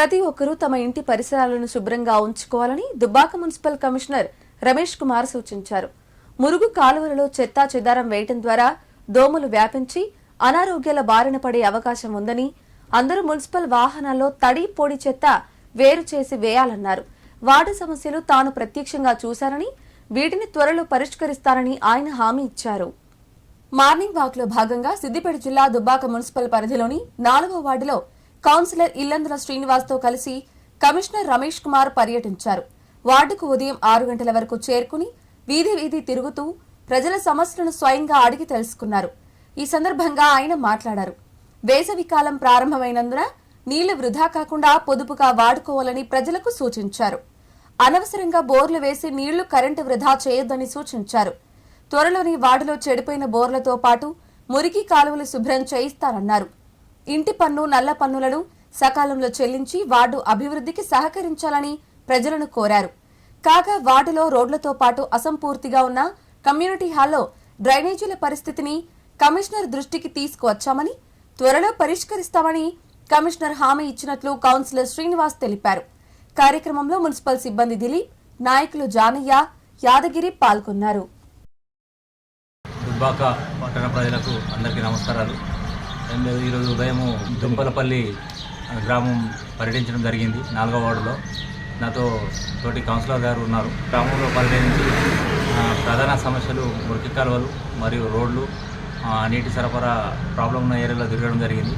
ప్రతి ఒక్కరూ తమ ఇంటి పరిసరాలను శుభ్రంగా ఉంచుకోవాలని దుబ్బాక మున్సిపల్ కమిషనర్ రమేష్ కుమార్ సూచించారు. మురుగు కాలువలలో చెత్తా చెదారం వేయటం ద్వారా దోమలు వ్యాపించి అనారోగ్యాల బారిన పడే అవకాశం ఉందని అందరూ మున్సిపల్ వాహనాల్లో తడి పొడి చెత్త వేరు చేసి వేయాలన్నారు. వార్డు సమస్యలు తాను ప్రత్యక్షంగా చూశారని వీటిని త్వరలో పరిష్కరిస్తారని ఆయన హామీ ఇచ్చారు. మార్నింగ్ వాక్లో భాగంగా సిద్దిపేట జిల్లా దుబ్బాక మున్సిపల్ పరిధిలోని నాలుగో వార్డులో కౌన్సిలర్ ఇల్లందుల శ్రీనివాస్తో కలిసి కమిషనర్ రమేష్ కుమార్ పర్యటించారు. వార్డుకు ఉదయం ఆరు గంటల వరకు చేరుకుని వీధి వీధి తిరుగుతూ ప్రజల సమస్యలను స్వయంగా అడిగి తెలుసుకున్నారు. ఈ సందర్భంగా ఆయన మాట్లాడారు. వేసవి కాలం ప్రారంభమైనందున నీళ్ళు వృధా కాకుండా పొదుపుగా వాడుకోవాలని ప్రజలకు సూచించారు. అనవసరంగా బోర్లు వేసి నీళ్ళు కరెంటు వృధా చేయొద్దని సూచించారు. త్వరలోని వార్డులో చెడిపోయిన బోర్లతో పాటు మురికి కాలువలు శుభ్రం చేయిస్తారన్నారు ఇంటి పన్ను నల్ల పన్నులను సకాలంలో చెల్లించి వార్డు అభివృద్ధికి సహకరించాలని ప్రజలను కోరారు. కాగా వార్డులో రోడ్లతో పాటు అసంపూర్తిగా ఉన్న కమ్యూనిటీ హాల్లో డ్రైనేజీల పరిస్థితిని కమిషనర్ దృష్టికి తీసుకువచ్చామని త్వరలో పరిష్కరిస్తామని కమిషనర్ హామీ ఇచ్చినట్లు కౌన్సిలర్ శ్రీనివాస్ తెలిపారు. కార్యక్రమంలో మున్సిపల్ సిబ్బంది దిలీప్ నాయకులు జానయ్య యాదగిరి పాల్గొన్నారు. దుబ్బాక పట్టణ ప్రజలకు అందరికీ నమస్కారాలు. ఈరోజు ఉదయము దుంపలపల్లి గ్రామం పర్యటించడం జరిగింది నాలుగో వార్డులో. నాతో తోటి కౌన్సిలర్ గారు ఉన్నారు. గ్రామంలో పర్యటించి ప్రధాన సమస్యలు మురికి కాలువలు మరియు రోడ్లు నీటి సరఫరా ప్రాబ్లం ఉన్న ఏరియాలో తిరగడం జరిగింది.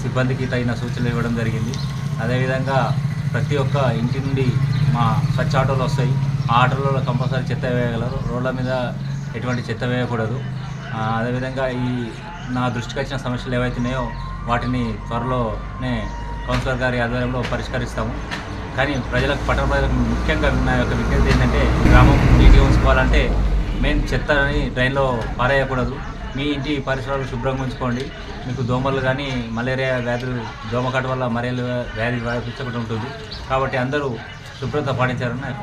సిబ్బందికి తగిన సూచనలు ఇవ్వడం జరిగింది. అదేవిధంగా ప్రతి ఒక్క ఇంటి నుండి మా స్వచ్ఛ ఆటోలు వస్తాయి. ఆ ఆటోలలో కంపల్సరీ చెత్త వేయగలరు. రోడ్ల మీద ఎటువంటి చెత్త వేయకూడదు. అదేవిధంగా ఈ నా దృష్టికి వచ్చిన సమస్యలు ఏవైతున్నాయో వాటిని త్వరలోనే కౌన్సిలర్ గారి ఆధ్వర్యంలో పరిష్కరిస్తాము. కానీ ప్రజలకు పట్టణ ప్రజలకు ముఖ్యంగా నా యొక్క విజ్ఞప్తి ఏంటంటే గ్రామం నీటిగా ఉంచుకోవాలంటే మెయిన్ చెత్తని డ్రైన్లో పారేయకూడదు. మీ ఇంటి పరిసరాలు శుభ్రంగా ఉంచుకోండి. మీకు దోమలు కానీ మలేరియా వ్యాధులు దోమకాటు వల్ల మరేలు వ్యాధి వ్యాపించకుండా ఉంటుంది. కాబట్టి అందరూ శుభ్రత పాటించారని నాకు